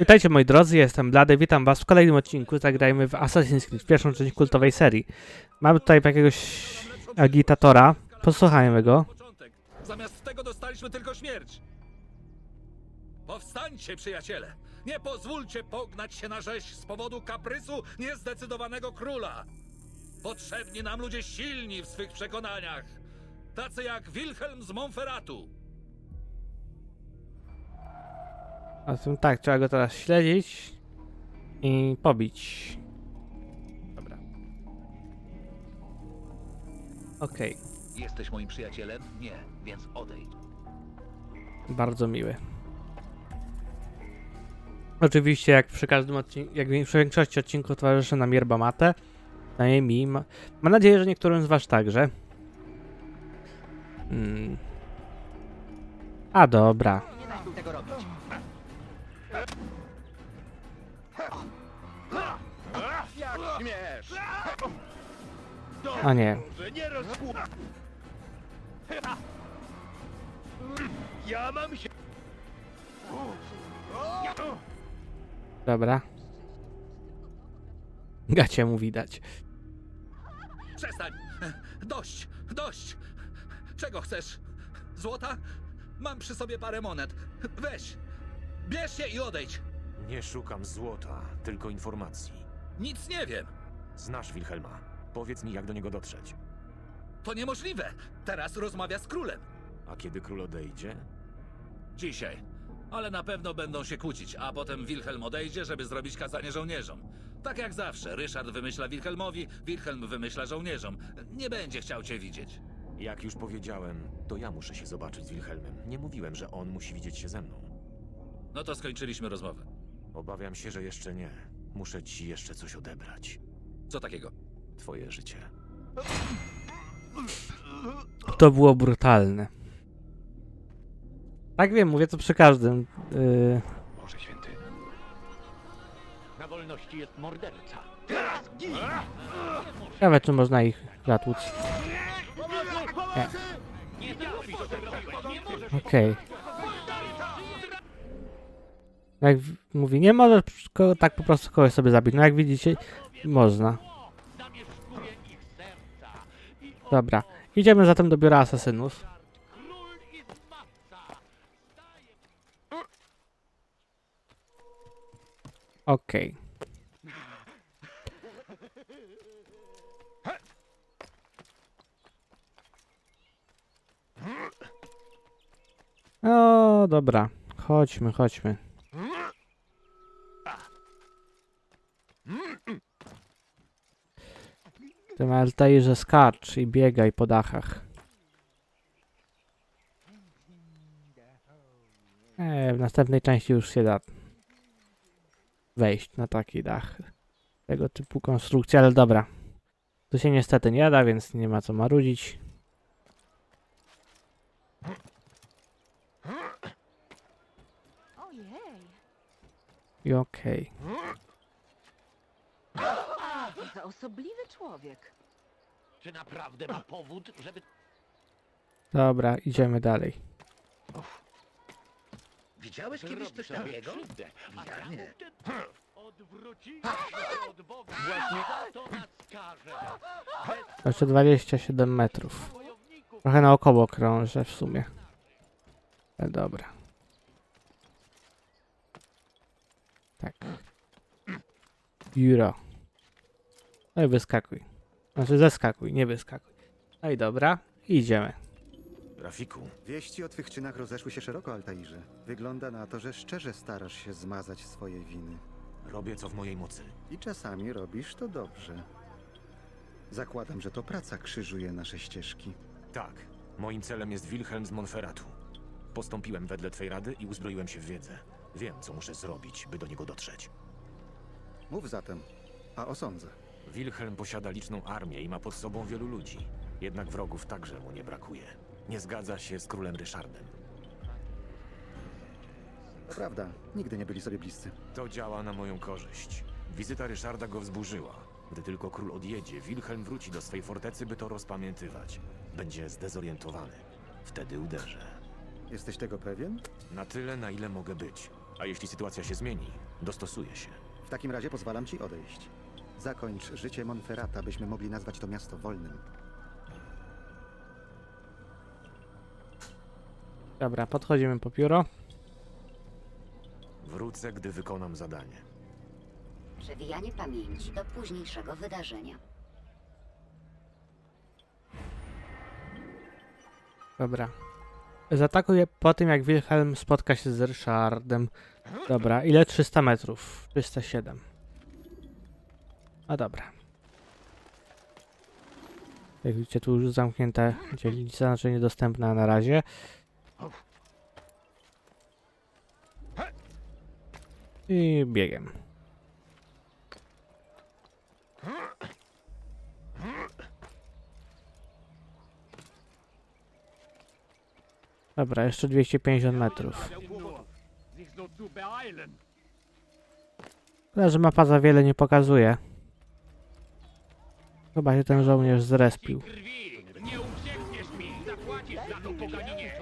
Witajcie moi drodzy, jestem Blady, witam was w kolejnym odcinku. Zagrajmy w Assassin's Creed, pierwszą część kultowej serii. Mamy tutaj jakiegoś agitatora, posłuchajmy go. Zamiast tego dostaliśmy tylko śmierć. Powstańcie, przyjaciele! Nie pozwólcie pognać się na rzeź z powodu kaprysu niezdecydowanego króla. Potrzebni nam ludzie silni w swych przekonaniach. Tacy jak Wilhelm z Monferratu. A zatem tak, trzeba go teraz śledzić i pobić. Dobra. Okej, Jesteś moim przyjacielem? Nie, więc odejdź. bardzo miły. Oczywiście, jak przy każdym odcinku, jak przy większości odcinków towarzyszy nam yerba mate. Przynajmniej mi. Ma, mam nadzieję, że niektórym z was także. Mm. A dobra. Nie daj mi tego robić. A nie. Ja mam się... Dobra. Gacie mu widać. Przestań! Dość! Dość! Czego chcesz? Złota? Mam przy sobie parę monet. Weź! Bierz je i odejdź! Nie szukam złota, tylko informacji. Nic nie wiem! Znasz Wilhelma. Powiedz mi, jak do niego dotrzeć. To niemożliwe! Teraz rozmawia z królem. A kiedy król odejdzie? Dzisiaj. Ale na pewno będą się kłócić, a potem Wilhelm odejdzie, żeby zrobić kazanie żołnierzom. Tak jak zawsze, Ryszard wymyśla Wilhelmowi, Wilhelm wymyśla żołnierzom. Nie będzie chciał cię widzieć. Jak już powiedziałem, to ja muszę się zobaczyć z Wilhelmem. Nie mówiłem, że on musi widzieć się ze mną. No to skończyliśmy rozmowę. Obawiam się, że jeszcze nie. Muszę ci jeszcze coś odebrać. Co takiego? Twoje życie. To było brutalne. Tak wiem, mówię to przy każdym. Yy, Boże święty. Na wolności jest morderca. ciekawe, czy można ich zatłuc. Nie zrobisz tego. Nie możesz Okej. Jak w- mówi, nie możesz ko- tak po prostu kogoś sobie zabić. No jak widzicie, można. Dobra. Idziemy zatem do biura asasynów. Okej. O, dobra. Chodźmy, chodźmy. W tym Altairze skacz i biegaj po dachach. E, w następnej części już się da wejść na taki dach. Tego typu konstrukcja, ale dobra. Tu się niestety nie da, więc nie ma co marudzić. I okej. To osobliwy człowiek. Czy naprawdę ma powód, żeby... Dobra, idziemy dalej. Widziałeś kiedyś coś takiego? A ja nie. Odwrócili się od Boga. Właśnie za to nas karze. Jeszcze 27 metrów. Wojowników Trochę naokoło krążę w sumie. Ale dobra. Tak. Biuro. No i wyskakuj. Znaczy zeskakuj, nie wyskakuj. No i dobra, idziemy. Rafiku, Wieści o twych czynach rozeszły się szeroko, Altairze. Wygląda na to, że szczerze starasz się zmazać swoje winy. robię co w mojej mocy. I czasami robisz to dobrze. Zakładam, że to praca krzyżuje nasze ścieżki. Tak, moim celem jest Wilhelm z Monferratu. Postąpiłem wedle twej rady i uzbroiłem się w wiedzę. Wiem, co muszę zrobić, by do niego dotrzeć. Mów zatem, a osądzę. Wilhelm posiada liczną armię i ma pod sobą wielu ludzi. Jednak wrogów także mu nie brakuje. Nie zgadza się z królem Ryszardem. To prawda, nigdy nie byli sobie bliscy. To działa na moją korzyść. Wizyta Ryszarda go wzburzyła. Gdy tylko król odjedzie, Wilhelm wróci do swej fortecy, by to rozpamiętywać. Będzie zdezorientowany. Wtedy uderzę. Jesteś tego pewien? Na tyle, na ile mogę być. A jeśli sytuacja się zmieni, dostosuję się. W takim razie pozwalam ci odejść. Zakończ życie Monferrata, byśmy mogli nazwać to miasto wolnym. Dobra, podchodzimy po pióro. Wrócę, gdy wykonam zadanie. Przewijanie pamięci do późniejszego wydarzenia. Dobra. Zaatakuję po tym, jak Wilhelm spotka się z Ryszardem. Dobra, ile? 300 metrów. 307. A dobra. Jak widzicie, tu już zamknięte dzielnica, znaczy niedostępna na razie. I biegiem. Dobra, jeszcze 250 metrów. Szkoda, że mapa za wiele nie pokazuje. Chyba się ten żołnierz zrespił. Nie uciekniesz mi! Zapłacisz za to poganinie!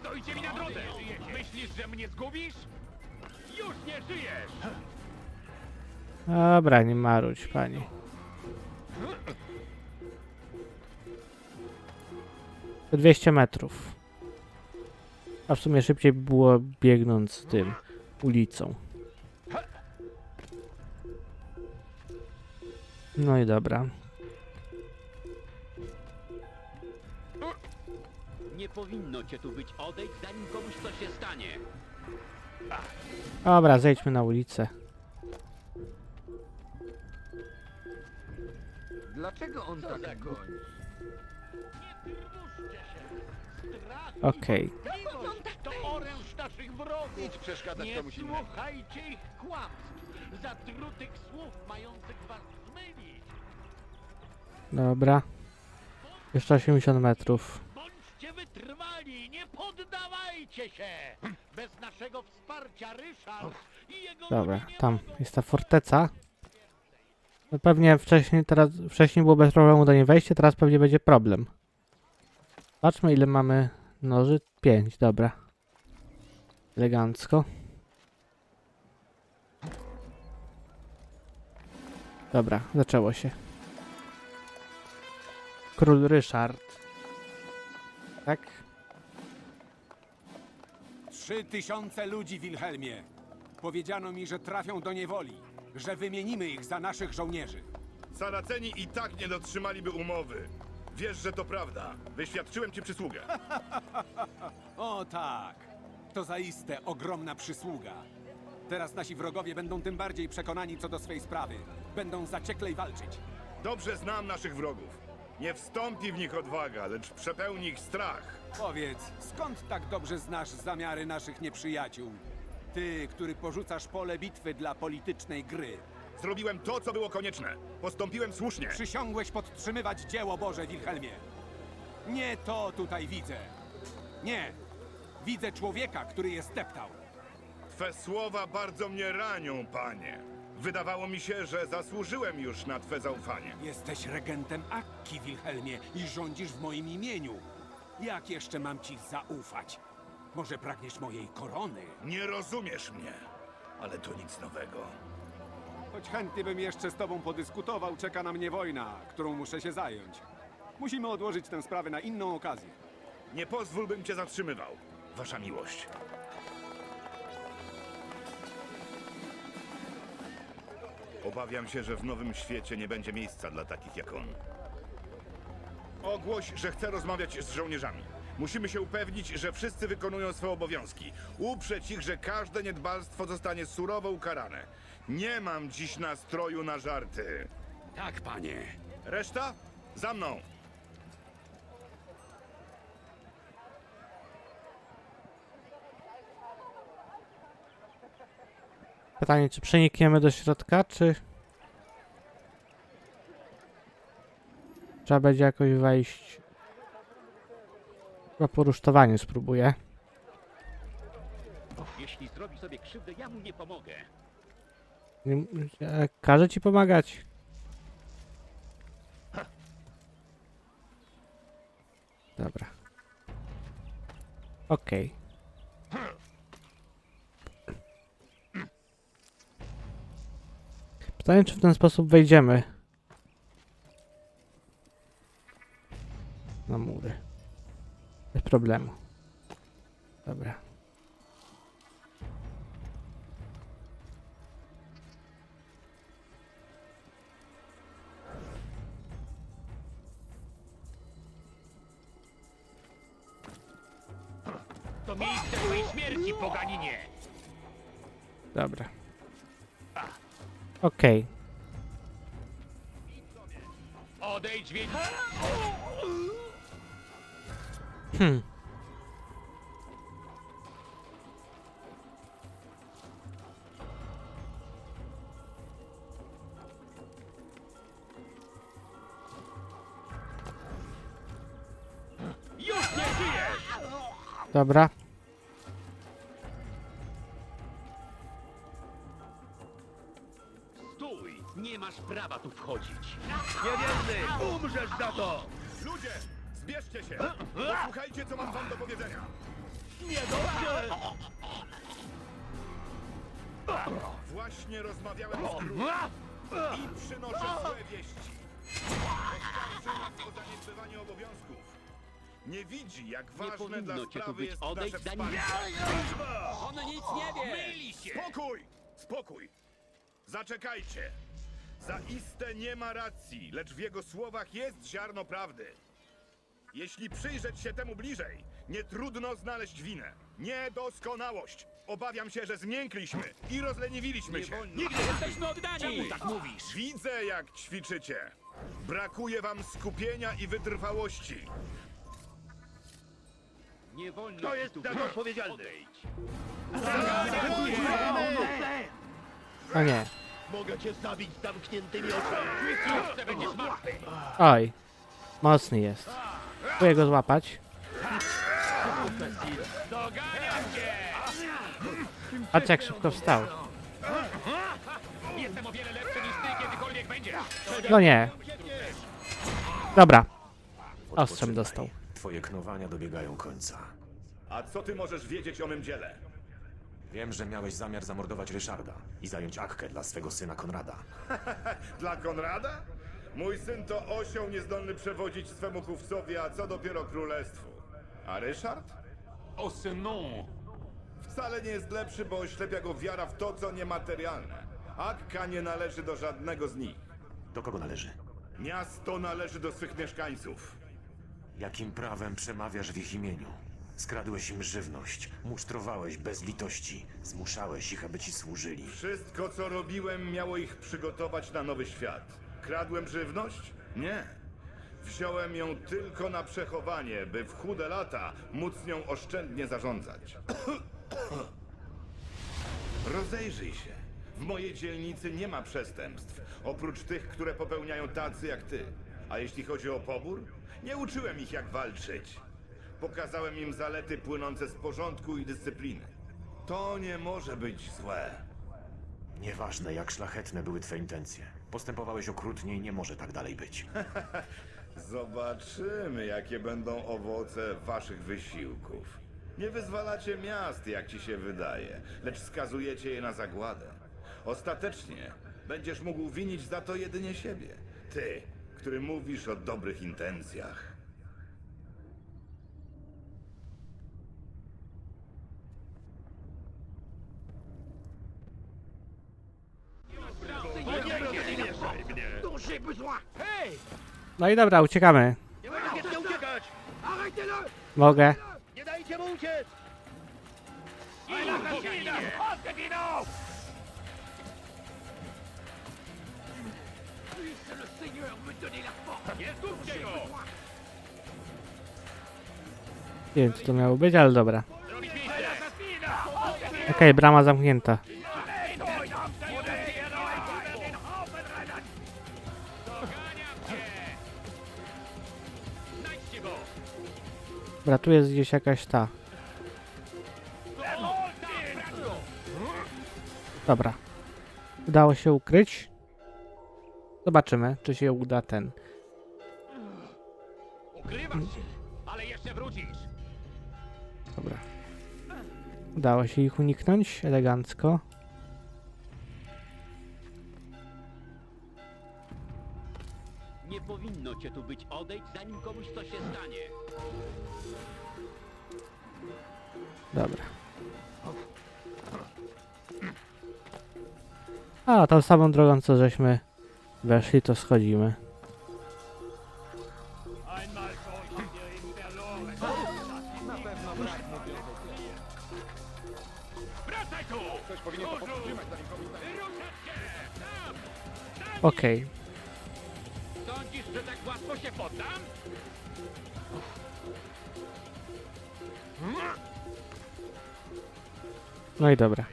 Stoicie mi na drodze! Myślisz, że mnie zgubisz? Już nie żyjesz! Dobra, nie marudź, pani. To 200 metrów. A w sumie szybciej by było biegnąc tym ulicą. No i dobra. Nie powinno cię tu być. Odejdź, zanim komuś coś się stanie. Dobra, zejdźmy na ulicę. Dlaczego on tak goni? Okej. To oręż naszych wrogów! Idź przeszkadzać Nie komuś innemu. słuchajcie ich kłamstw! Zatrutych słów mających was! Dobra. Jeszcze 80 metrów. Bądźcie wytrwali! Nie poddawajcie się! Bez naszego wsparcia Ryszard i jego Dobra, ludzie nie tam mogą jest ta forteca. No pewnie wcześniej, teraz, wcześniej było bez problemu do niej wejście, teraz pewnie będzie problem. Patrzmy ile mamy noży. 5, dobra. Elegancko. Dobra, zaczęło się. Król Ryszard. Tak? Trzy tysiące ludzi, Wilhelmie. Powiedziano mi, że trafią do niewoli, że wymienimy ich za naszych żołnierzy. Saraceni i tak nie dotrzymaliby umowy. Wiesz, że to prawda. Wyświadczyłem ci przysługę. O tak, to zaiste ogromna przysługa. Teraz nasi wrogowie będą tym bardziej przekonani co do swej sprawy. Będą zacieklej walczyć. Dobrze znam naszych wrogów. Nie wstąpi w nich odwaga, lecz przepełni ich strach. Powiedz, skąd tak dobrze znasz zamiary naszych nieprzyjaciół? Ty, który porzucasz pole bitwy dla politycznej gry. Zrobiłem to, co było konieczne. Postąpiłem słusznie. Przysiągłeś podtrzymywać dzieło Boże, Wilhelmie. Nie to tutaj widzę. Nie. Widzę człowieka, który je zdeptał. Twe słowa bardzo mnie ranią, panie. Wydawało mi się, że zasłużyłem już na twe zaufanie. Jesteś regentem Akki, Wilhelmie, i rządzisz w moim imieniu. Jak jeszcze mam ci zaufać? Może pragniesz mojej korony? Nie rozumiesz mnie, ale to nic nowego. Choć chętnie bym jeszcze z tobą podyskutował, czeka na mnie wojna, którą muszę się zająć. Musimy odłożyć tę sprawę na inną okazję. Nie pozwól, bym cię zatrzymywał. Wasza miłość. Obawiam się, że w nowym świecie nie będzie miejsca dla takich jak on. Ogłoś, że chce rozmawiać z żołnierzami. Musimy się upewnić, że wszyscy wykonują swoje obowiązki. Uprzeć ich, że każde niedbalstwo zostanie surowo ukarane. Nie mam dziś nastroju na żarty. Tak, panie. Reszta? Za mną! Pytanie, czy przenikniemy do środka, czy... Trzeba będzie jakoś wejść... Chyba po rusztowaniu spróbuję. Jeśli zrobi sobie krzywdę, ja mu nie pomogę. Nie, e, każe ci pomagać. Dobra. Okej. Pytanie, czy w ten sposób wejdziemy na mury. Bez problemu. Dobra. To miejsce twojej śmierci, poganinie! Dobra. Okej. Odejdź. Hmm. Dobra. Królem i przynoszę złe wieści. Oskarżył nas o zaniedbywanie obowiązków. Nie widzi, jak ważne dla cię tu sprawy być. jest Odejdź, nasze wsparcie. On nic nie wie! Myli się! Spokój! Spokój! Zaczekajcie! Zaiste nie ma racji, lecz w jego słowach jest ziarno prawdy. Jeśli przyjrzeć się temu bliżej, nie trudno znaleźć winę. Niedoskonałość. Obawiam się, że zmiękliśmy i rozleniwiliśmy się. Nigdy jesteśmy oddani! Czemu tak mówisz? Widzę, jak ćwiczycie. Brakuje wam skupienia i wytrwałości. Nie wolno Kto jest za to odpowiedzialny? O nie. Mogę cię zabić zamkniętymi oczami! Wkrótce będziesz martwy! Oj. Mocny jest. Próbuję go złapać. Doganiam cię! Patrz jak szybko wstał. Jestem o wiele lepszy niż ty kiedykolwiek będziesz! No nie. Dobra. Ostrzem dostał. Twoje knowania dobiegają końca. A co ty możesz wiedzieć o mym dziele? Wiem, że miałeś zamiar zamordować Ryszarda i zająć Akkę dla swego syna Konrada. Dla Konrada? Mój syn to osioł niezdolny przewodzić swemu chówcowi, a co dopiero królestwu. A Ryszard? O synu! Wcale nie jest lepszy, bo oślepia go wiara w to, co niematerialne. Akka nie należy do żadnego z nich. Do kogo należy? Miasto należy do swych mieszkańców. Jakim prawem przemawiasz w ich imieniu? Skradłeś im żywność, musztrowałeś bez litości, zmuszałeś ich, aby ci służyli. Wszystko, co robiłem, miało ich przygotować na nowy świat. Kradłem żywność? Nie. Wziąłem ją tylko na przechowanie, by w chude lata móc nią oszczędnie zarządzać. Rozejrzyj się. W mojej dzielnicy nie ma przestępstw, oprócz tych, które popełniają tacy jak ty. A jeśli chodzi o pobór, nie uczyłem ich jak walczyć. Pokazałem im zalety płynące z porządku i dyscypliny. To nie może być złe. Nieważne, jak szlachetne były twoje intencje. Postępowałeś okrutnie i nie może tak dalej być. Zobaczymy, jakie będą owoce waszych wysiłków. Nie wyzwalacie miast, jak ci się wydaje, lecz skazujecie je na zagładę. Ostatecznie będziesz mógł winić za to jedynie siebie. Ty, który mówisz o dobrych intencjach. No i dobra, uciekamy. Mogę. Nie wiem, co to miało być, ale dobra. Okej, brama zamknięta. Dobra, tu jest gdzieś jakaś ta. Dobra. Udało się ukryć. Zobaczymy, czy się uda ten. Ukrywasz się, ale jeszcze wrócisz! Dobra. Udało się ich uniknąć elegancko. Powinno cię tu być. Odejdź, zanim komuś coś się stanie. Dobra. A, tą samą drogą, co żeśmy weszli, to schodzimy. Wracaj tu! No i dobra.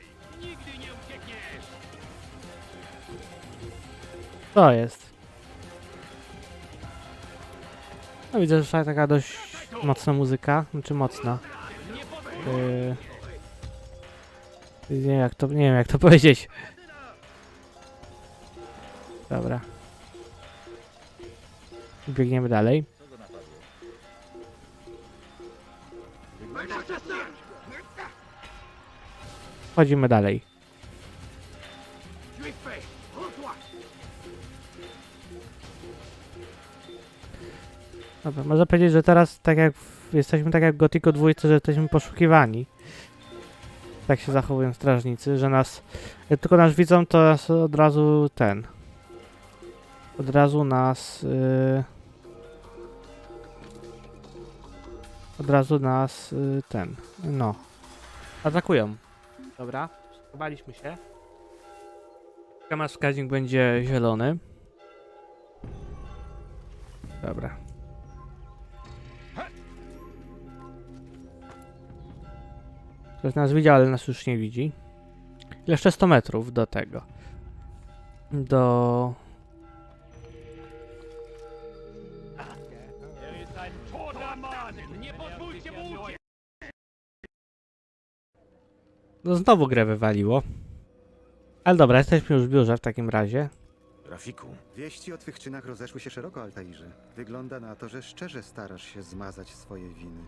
To jest. No widzę, że tutaj taka dość mocna muzyka. Znaczy mocna. Yy... Nie wiem jak to, nie wiem jak to powiedzieć. Dobra. Biegniemy dalej. Chodzimy dalej. Dobra, można powiedzieć, że teraz tak jak w, jesteśmy tak jak w Gothicu 2, że jesteśmy poszukiwani. Tak się zachowują strażnicy, że nas jak tylko nas widzą, to nas od razu ten. Od razu nas. Yy, od razu nas yy, ten. No. Atakują. Dobra, schowaliśmy się. Aż wskaźnik będzie zielony. Dobra. Ktoś nas widział, ale nas już nie widzi. Jeszcze 100 metrów do tego. Do... No znowu grę wywaliło. Ale dobra, jesteśmy już w biurze w takim razie. Rafiku, Wieści o twych czynach rozeszły się szeroko, Altairze. Wygląda na to, że szczerze starasz się zmazać swoje winy.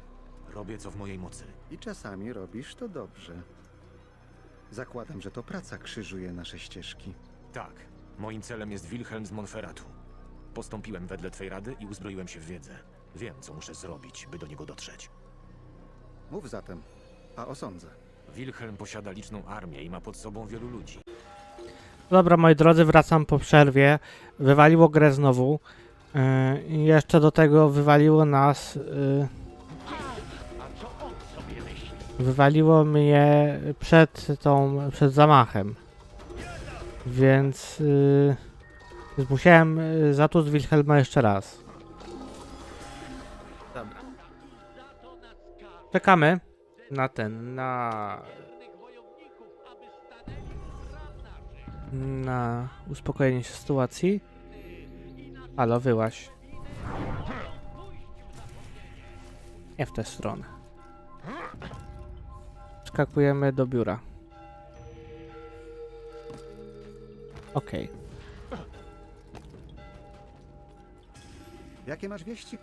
robię co w mojej mocy. I czasami robisz to dobrze. Zakładam, że to praca krzyżuje nasze ścieżki. Tak, moim celem jest Wilhelm z Monferratu. Postąpiłem wedle twej rady i uzbroiłem się w wiedzę. Wiem, co muszę zrobić, by do niego dotrzeć. Mów zatem, a osądzę. Wilhelm posiada liczną armię i ma pod sobą wielu ludzi. Dobra, moi drodzy, wracam po przerwie. Wywaliło grę znowu. Yy, I jeszcze do tego wywaliło nas... Yy, A co on sobie myśli? wywaliło mnie przed tą... przed zamachem. Więc... Yy, więc musiałem zatłuc Wilhelma jeszcze raz. Dobra. Czekamy na ten, na... na uspokojenie się sytuacji. Halo, wyłaś. Nie w tę stronę. Skakujemy do biura. Okej. Jakie masz wieści?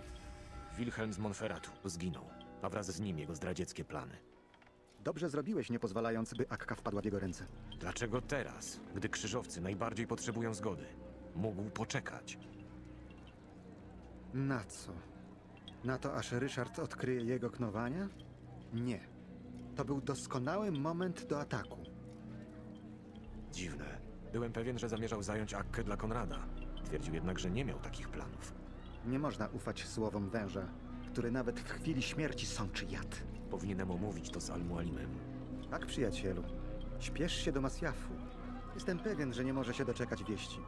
Wilhelm z Monferratu zginął, a wraz z nim jego zdradzieckie plany. Dobrze zrobiłeś, nie pozwalając, by Akka wpadła w jego ręce. Dlaczego teraz, gdy krzyżowcy najbardziej potrzebują zgody? Mógł poczekać. Na co? Na to, aż Ryszard odkryje jego knowania? Nie. To był doskonały moment do ataku. Dziwne. Byłem pewien, że zamierzał zająć Akkę dla Konrada. Twierdził jednak, że nie miał takich planów. Nie można ufać słowom węża, który nawet w chwili śmierci sączy jad. Powinienem omówić to z Al-Mualimem. Tak, przyjacielu. Śpiesz się do Masjafu. Jestem pewien, że nie może się doczekać wieści.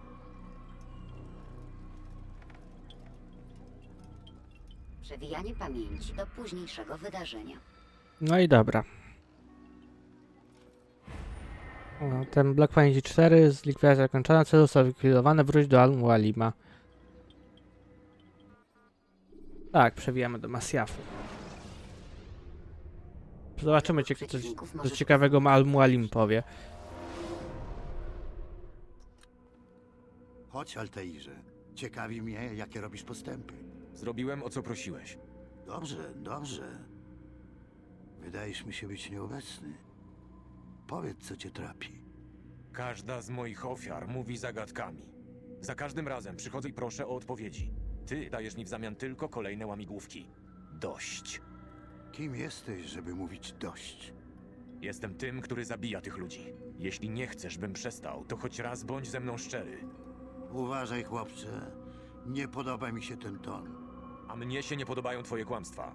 Przewijanie pamięci do późniejszego wydarzenia. No i dobra. O, Ten Black Panther 4 z likwidacji zakończona, cel został zlikwidowany, wróć do Al-Mualima. Tak, przewijamy do Masjafu. Zobaczymy, cie- coś, coś ciekawego Al-Mualim powie. Chodź, Altairze. Ciekawi mnie, jakie robisz postępy. Zrobiłem, o co prosiłeś. Dobrze, dobrze. Wydajesz mi się być nieobecny. Powiedz, co cię trapi. Każda z moich ofiar mówi zagadkami. Za każdym razem przychodzę i proszę o odpowiedzi. Ty dajesz mi w zamian tylko kolejne łamigłówki. Dość. Kim jesteś, żeby mówić dość? Jestem tym, który zabija tych ludzi. Jeśli nie chcesz, bym przestał, to choć raz bądź ze mną szczery. Uważaj, chłopcze. Nie podoba mi się ten ton. A mnie się nie podobają twoje kłamstwa.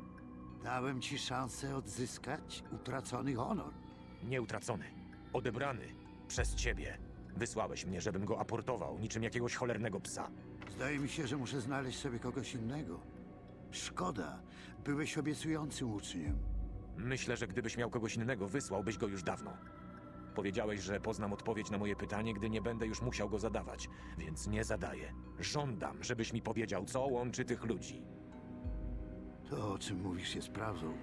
Dałem ci szansę odzyskać utracony honor. Nieutracony. Odebrany. Przez ciebie. Wysłałeś mnie, żebym go aportował, niczym jakiegoś cholernego psa. Zdaje mi się, że muszę znaleźć sobie kogoś innego. Szkoda. Byłeś obiecującym uczniem. Myślę, że gdybyś miał kogoś innego, wysłałbyś go już dawno. Powiedziałeś, że poznam odpowiedź na moje pytanie, gdy nie będę już musiał go zadawać, więc nie zadaję. Żądam, żebyś mi powiedział, co łączy tych ludzi. To, o czym mówisz, jest prawdą.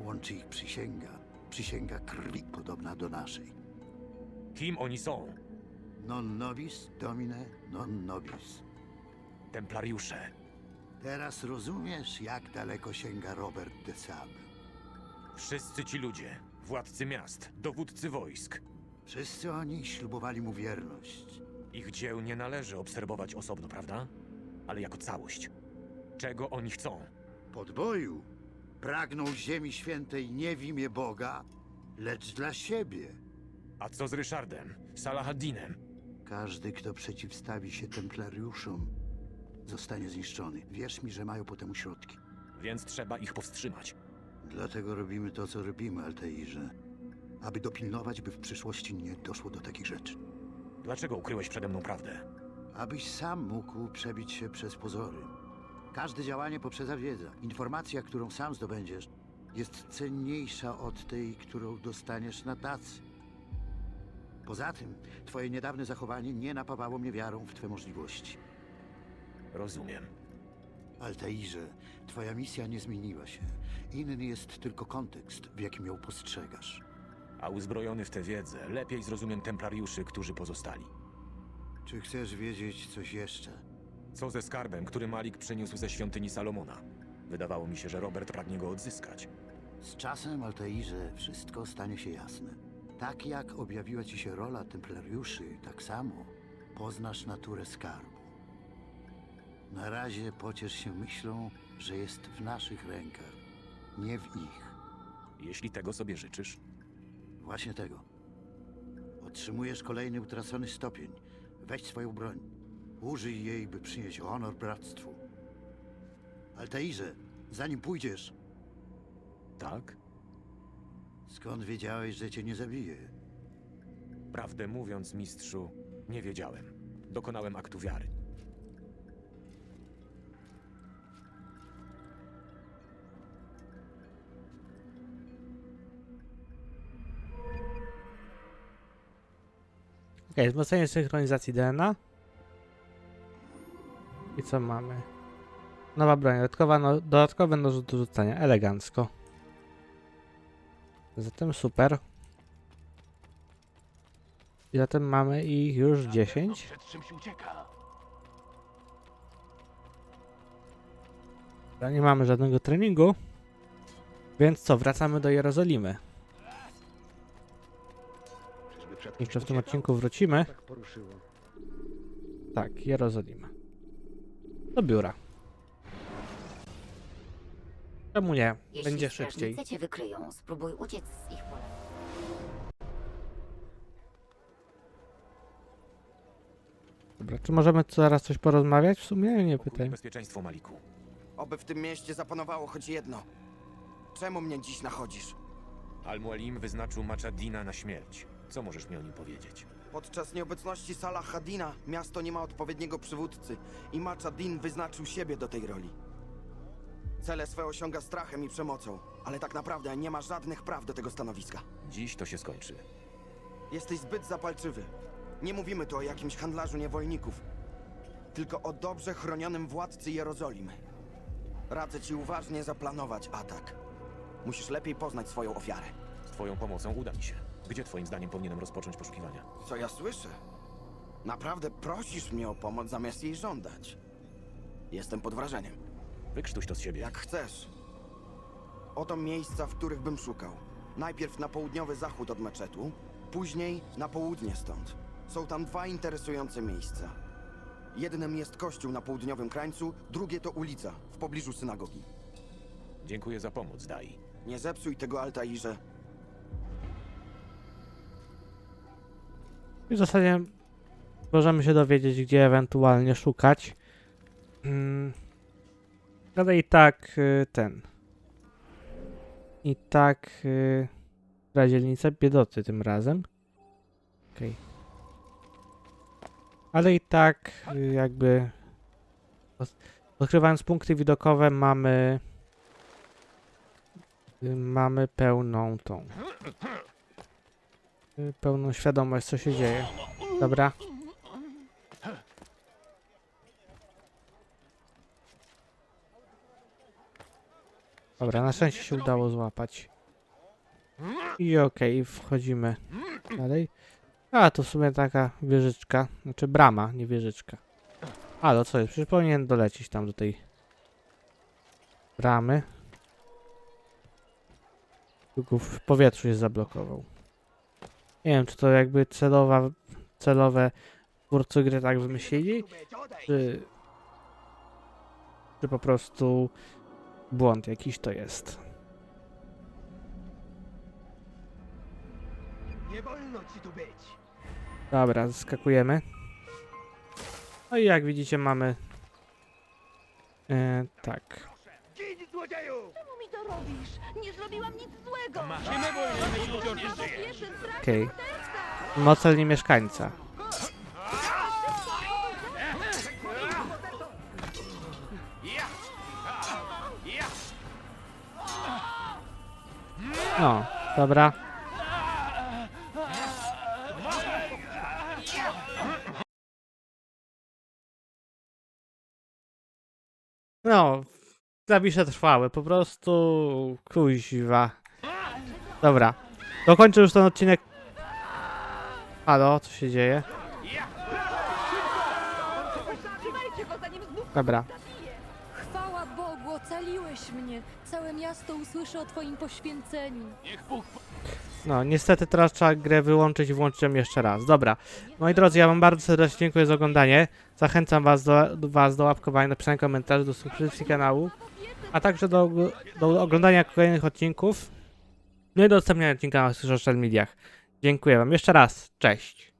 Łączy ich przysięga. Przysięga krwi podobna do naszej. Kim oni są? Non nobis, domine, non nobis. Templariusze. Teraz rozumiesz, jak daleko sięga Robert de Sable. Wszyscy ci ludzie. Władcy miast, dowódcy wojsk. Wszyscy oni ślubowali mu wierność. Ich dzieł nie należy obserwować osobno, prawda? Ale jako całość. Czego oni chcą? Podboju pragnął ziemi świętej nie w imię Boga, lecz dla siebie. A co z Ryszardem? Salahadinem? Każdy, kto przeciwstawi się templariuszom, zostanie zniszczony. Wierz mi, że mają potem środki. Więc trzeba ich powstrzymać. Dlatego robimy to, co robimy, Altairze. Aby dopilnować, by w przyszłości nie doszło do takich rzeczy. Dlaczego ukryłeś przede mną prawdę? Abyś sam mógł przebić się przez pozory. Każde działanie poprzedza wiedza. Informacja, którą sam zdobędziesz, jest cenniejsza od tej, którą dostaniesz na tacy. Poza tym, twoje niedawne zachowanie nie napawało mnie wiarą w twoje możliwości. Rozumiem. Altairze, twoja misja nie zmieniła się. Inny jest tylko kontekst, w jakim ją postrzegasz. A uzbrojony w tę wiedzę, lepiej zrozumiem templariuszy, którzy pozostali. Czy chcesz wiedzieć coś jeszcze? Co ze skarbem, który Malik przyniósł ze świątyni Salomona? Wydawało mi się, że Robert pragnie go odzyskać. Z czasem, Altairze, wszystko stanie się jasne. Tak jak objawiła ci się rola templariuszy, tak samo poznasz naturę skarbu. Na razie pociesz się myślą, że jest w naszych rękach, nie w ich. Jeśli tego sobie życzysz, Właśnie tego. Otrzymujesz kolejny utracony stopień. Weź swoją broń. Użyj jej, by przynieść honor bractwu. Altairze, zanim pójdziesz, tak? Skąd wiedziałeś, że cię nie zabije? Prawdę mówiąc, mistrzu, nie wiedziałem. Dokonałem aktu wiary. Okej, wzmocnienie synchronizacji DNA. I co mamy? Nowa broń, dodatkowa, no, dodatkowe noże do rzucania, elegancko. Zatem super. I zatem mamy ich już 10. Przed czymś ucieka. Dobra, Nie mamy żadnego treningu. Więc co, wracamy do Jerozolimy. Jeszcze w tym odcinku wrócimy. Tak. Tak, Jerozolima. Do biura. Czemu nie? Jeśli Będzie szybciej. strażnicy cię wykryją, spróbuj uciec z ich pola. Dobra, czy możemy zaraz coś porozmawiać w sumie? Nie pytaj. bezpieczeństwo, Maliku. Oby w tym mieście zapanowało choć jedno. Czemu mnie dziś nachodzisz? Al-Mualim wyznaczył Machadina na śmierć. Co możesz mi o nim powiedzieć? Podczas nieobecności Salah Hadina miasto nie ma odpowiedniego przywódcy i Machadin wyznaczył siebie do tej roli. Cele swe osiąga strachem i przemocą, ale tak naprawdę nie ma żadnych praw do tego stanowiska. Dziś to się skończy. Jesteś zbyt zapalczywy. Nie mówimy tu o jakimś handlarzu niewolników, tylko o dobrze chronionym władcy Jerozolimy. Radzę ci uważnie zaplanować atak. Musisz lepiej poznać swoją ofiarę. Z twoją pomocą uda mi się. Gdzie twoim zdaniem powinienem rozpocząć poszukiwania? Co ja słyszę? Naprawdę prosisz mnie o pomoc zamiast jej żądać. Jestem pod wrażeniem. Wykrztuś to z siebie. Jak chcesz. Oto miejsca, w których bym szukał. Najpierw na południowy zachód od meczetu, później na południe stąd. Są tam dwa interesujące miejsca. Jednym jest kościół na południowym krańcu, drugie to ulica, w pobliżu synagogi. Dziękuję za pomoc, Dai. Nie zepsuj tego Altairze. I w zasadzie możemy się dowiedzieć, gdzie ewentualnie szukać. Mm. Ale i tak y, ten. I tak y, dzielnica biedoty tym razem. Okej. Ale i tak y, jakby od- odkrywając punkty widokowe mamy y, mamy pełną tą pełną świadomość co się dzieje. Dobra. Dobra, na szczęście się udało złapać. I okej, wchodzimy dalej. A, to w sumie taka wieżyczka, znaczy brama, nie wieżyczka. A, no co jest, przecież powinien dolecieć tam do tej bramy. Tylko w powietrzu się zablokował. Nie wiem, czy to jakby celowa, celowe twórcy gry tak wymyślili, czy, czy po prostu błąd jakiś to jest. Nie wolno ci tu być! Dobra, zaskakujemy. No i jak widzicie mamy... E, tak. Gin, złodzieju! Czemu mi to robisz? Nie zrobiłam nic złego! Bo jeżeli wciąż nie. Okej. Mieszkańca. No, dobra. No, klawisze trwały, po prostu kuźwa. Dobra, dokończę już ten odcinek. Halo, co się dzieje? Dobra, Całe miasto usłyszy o twoim poświęceniu. Niech Bóg no niestety teraz trzeba grę wyłączyć i włączyłem jeszcze raz. Dobra, moi drodzy, ja wam bardzo serdecznie dziękuję za oglądanie. Zachęcam was do, do, was do łapkowania, napisania komentarzy, do subskrypcji kanału, a także do, do oglądania kolejnych odcinków. No i do udostępniania odcinka na social mediach. Dziękuję wam jeszcze raz, cześć.